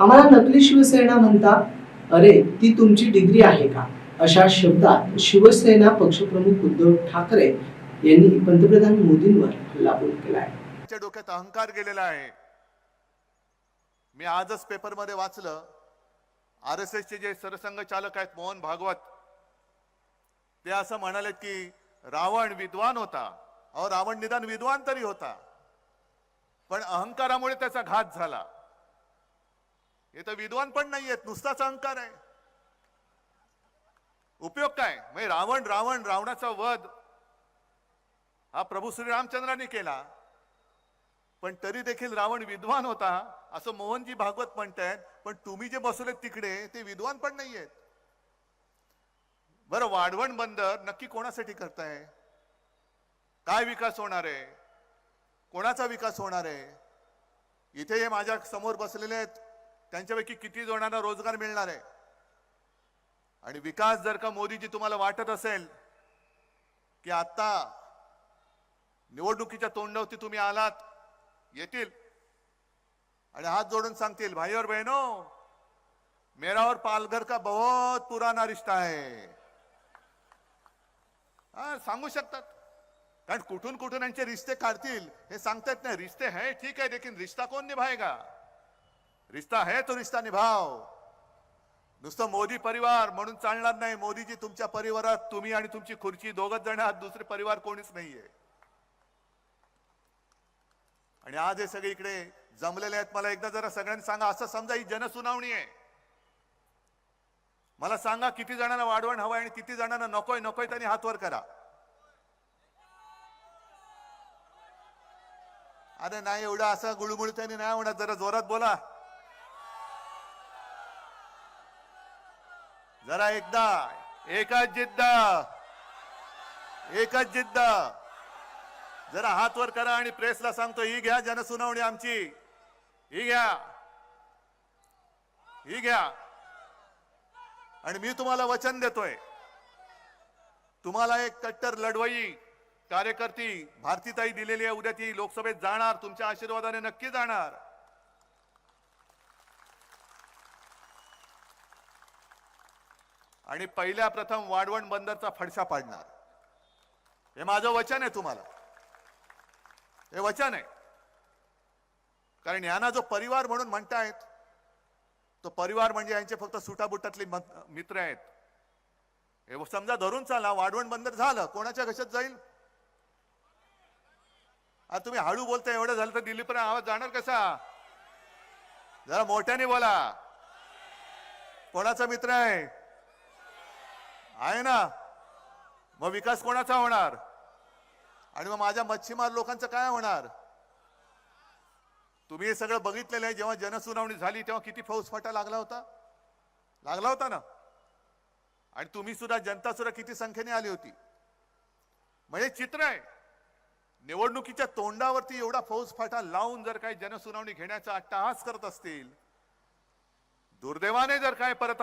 आम्हाला नकली शिवसेना म्हणता अरे ती तुमची डिग्री आहे का? अशा शब्दात शिवसेना पक्षप्रमुख उद्धव ठाकरे यांनी पंतप्रधान मोदींवर हल्लाबोल केलाय. त्यांच्या डोक्यात अहंकार गेलेला आहे. मी आजच पेपरमध्ये वाचलं. आर एस एसचे जे सरसंघचालक आहेत मोहन भागवत ते असं म्हणाले की रावण विद्वान होता. अहो रावण निदान विद्वान तरी होता. पण अहंकारामुळे त्याचा घात झाला. हे तर विद्वान पण नाहीयेत नुसताच अहंकार आहे. उपयोग काय? म्हणजे रावण रावण रावणाचा वध. हा प्रभू श्रीरामचंद्रांनी केला. पण तरी देखील रावण विद्वान होता. असं मोहनजी भागवत म्हणतायत पण तुम्ही जे बसवलेत तिकडे ते विद्वान पण नाहीयेत. बरं वाढवण बंदर नक्की कोणासाठी करताय? काय विकास होणार आहे? कोणाचा विकास होणार आहे? इथे हे माझ्यासमोर बसलेले आहेत त्यांच्यापैकी किती जणांना रोजगार मिळणार आहे? आणि विकास जर का मोदीजी तुम्हाला वाटत असेल की आता निवडणुकीच्या तोंडावरती तुम्ही आलात येतील. आणि हात जोडून सांगतील भाई और बहनो मेरा और पालघर का बहुत पुराना रिश्ता आहे हा सांगू शकतात. कारण कुठून कुठून यांचे रिश्ते काढतील हे सांगतात नाही. रिश्ते है ठीक आहे लेकिन रिश्ता कोण निभायगा रिश्ता है तो रिश्ता निभाव नुसतं मोदी परिवार म्हणून चालणार नाही. मोदीजी तुमच्या परिवारात तुम्ही आणि तुमची खुर्ची दोघच जण आहात दुसरे परिवार कोणीच नाहीये. आणि आज हे सगळे इकडे जमलेले आहेत. मला एकदा जरा सगळ्यांनी सांगा असं समजा ही जनसुनावणी आहे. मला सांगा किती जणांना वाढवण हवं आणि किती जणांना नकोय नकोय त्यांनी हातवर करा. अरे नाही एवढं असं गुळगुळ त्यांनी नाही होणार. जरा जोरात बोला. जरा एकदा. एकच जिद्द. एकच जिद्द. जरा हात वर करा आणि प्रेसला सांगतो ही घ्या जनसुनावणी आमची. ही घ्या. ही घ्या. आणि मी तुम्हाला वचन देतोय. तुम्हाला एक कट्टर लढवई कार्यकर्ती भारतीताई दिलेली आहे. उद्या ती लोकसभेत जाणार. तुमच्या आशीर्वादाने नक्की जाणार. आणि पहिल्या प्रथम वाढवण बंदरचा फडशा पाडणार. हे माझं वचन आहे तुम्हाला. हे वचन आहे. कारण यांना जो परिवार म्हणून म्हणतायत तो परिवार म्हणजे यांचे फक्त सुटाबुटातले मित्र आहेत. हे समजा धरून चाला वाढवण बंदर झालं कोणाच्या घशात जाईल? आता तुम्ही हळू बोलता एवढं झालं तर दिल्लीपर्यंत आवाज जाणार कसा? जरा मोठ्याने बोला. कोणाचा मित्र आहे? आहे ना? मग विकास कोणाचा होणार? आणि मग माझ्या मच्छीमार लोकांचं काय होणार? तुम्ही हे सगळं बघितलेलं आहे जेव्हा जनसुनावणी झाली तेव्हा किती फौजफाटा लागला होता? लागला होता ना? आणि तुम्ही सुद्धा जनता सुद्धा किती संख्येने आली होती? म्हणजे चित्र आहे. निवडणुकीच्या तोंडावरती एवढा फौजफाटा लावून जर काही जनसुनावणी घेण्याचा अट्टहास करत असतील दुर्दैवाने जर काय परत